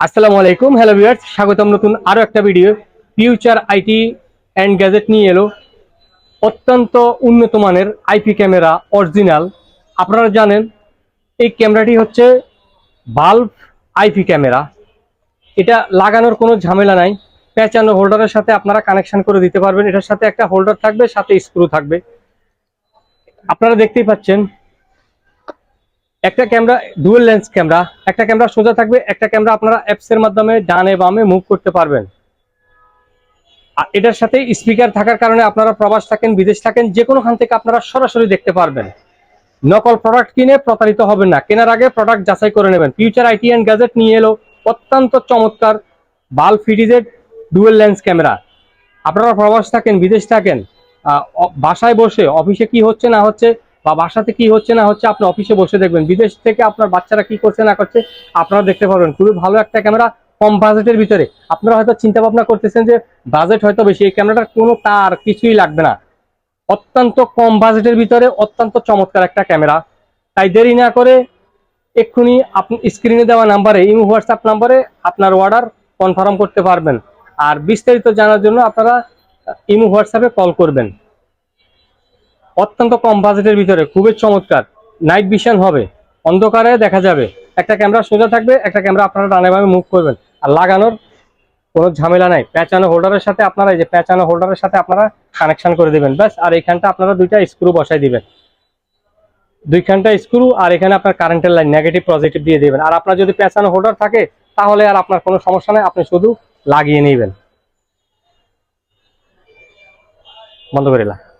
আসসালামু আলাইকুম hello viewers স্বাগতম নতুন আরও একটা video future IT and gadget নিয়ে এলো। অত্যন্ত উন্নত মানের আইপি ক্যামেরা অরিজিনাল আপনারা জানেন, এই ক্যামেরাটি হচ্ছে বাল্ব আইপি ক্যামেরা এটা লাগানোর কোনো ঝামেলা নাই। প্যাচানো হোল্ডারের সাথে আপনারা কানেকশন করে দিতে পারবেন। এটার সাথে একটা হোল্ডার থাকবে, সাথে স্ক্রু থাকবে। আপনারা দেখতেই পাচ্ছেন একটা ক্যামেরা ডুয়েল লেন্স ক্যামেরা, একটা ক্যামেরা সোজা থাকবে, একটা ক্যামেরা আপনারা অ্যাপস এর মাধ্যমে ডানে বামে মুভ করতে পারবেন। আর এটার সাথে স্পিকার থাকার কারণে আপনারা প্রবাস থাকেন, বিদেশ থাকেন যে কোনো খান থেকে আপনারা সরাসরি দেখতে পারবেন। নকল প্রোডাক্ট কিনে প্রতারিত হবেন না। কেনার আগে প্রোডাক্ট যাচাই করে নেবেন। ফিউচার আইটি অ্যান্ড গ্যাজেট নিয়ে এলো অত্যন্ত চমৎকার বাল ফিটিজেড ডুয়েল লেন্স ক্যামেরা। আপনারা প্রবাস থাকেন, বিদেশ থাকেন বাসায় বসে অফিসে কি হচ্ছে না হচ্ছে বা বাসাতে কি হচ্ছে না হচ্ছে আপনি অফিসে বসে দেখবেন। বিদেশ থেকে আপনার বাচ্চারা কি করছে না করছে আপনারা দেখতে পারবেন। খুবই ভালো একটা ক্যামেরা কম বাজেটের ভিতরে। আপনারা হয়তো চিন্তা ভাবনা করতেছেন যে বাজেট হয়তো বেশি, এই ক্যামেরাটার কোনো তার কিছুই লাগবে না। অত্যন্ত কম বাজেটের ভিতরে অত্যন্ত চমৎকার একটা ক্যামেরা তাই দেরি না করে এক্ষুনি আপনি স্ক্রিনে দেওয়া নাম্বারে ইমো হোয়াটসঅ্যাপ নাম্বারে আপনার অর্ডার কনফার্ম করতে পারবেন। আর বিস্তারিত জানার জন্য আপনারা ইমো হোয়াটসঅ্যাপে কল করবেন। অত্যন্ত কম বাজেটের ভিতরে, খুবই চমৎকার। নাইট ভিশন হবে। অন্ধকারে দেখা যাবে। একটা ক্যামেরা সোজা থাকবে, একটা ক্যামেরা আপনারা ডানে বামে মুভ করবেন। আর লাগানোর কোনো ঝামেলা নাই। প্যাঁচানো হোল্ডারের সাথে আপনারা এই যে প্যাঁচানো হোল্ডারের সাথে আপনারা কানেকশন করে দিবেন। ব্যাস, আর এখানটা আপনারা দুইটা স্ক্রু বসাই দিবেন। দুইখানটা স্ক্রু আর এখানে আপনার কারেন্টের লাইন নেগেটিভ পজিটিভ দিয়ে দিবেন। আর আপনার যদি প্যাঁচানো হোল্ডার থাকে, তাহলে আর আপনার কোনো সমস্যা নাই। আপনি শুধু লাগিয়ে নেবেন। বন্ধ করে দিলাম।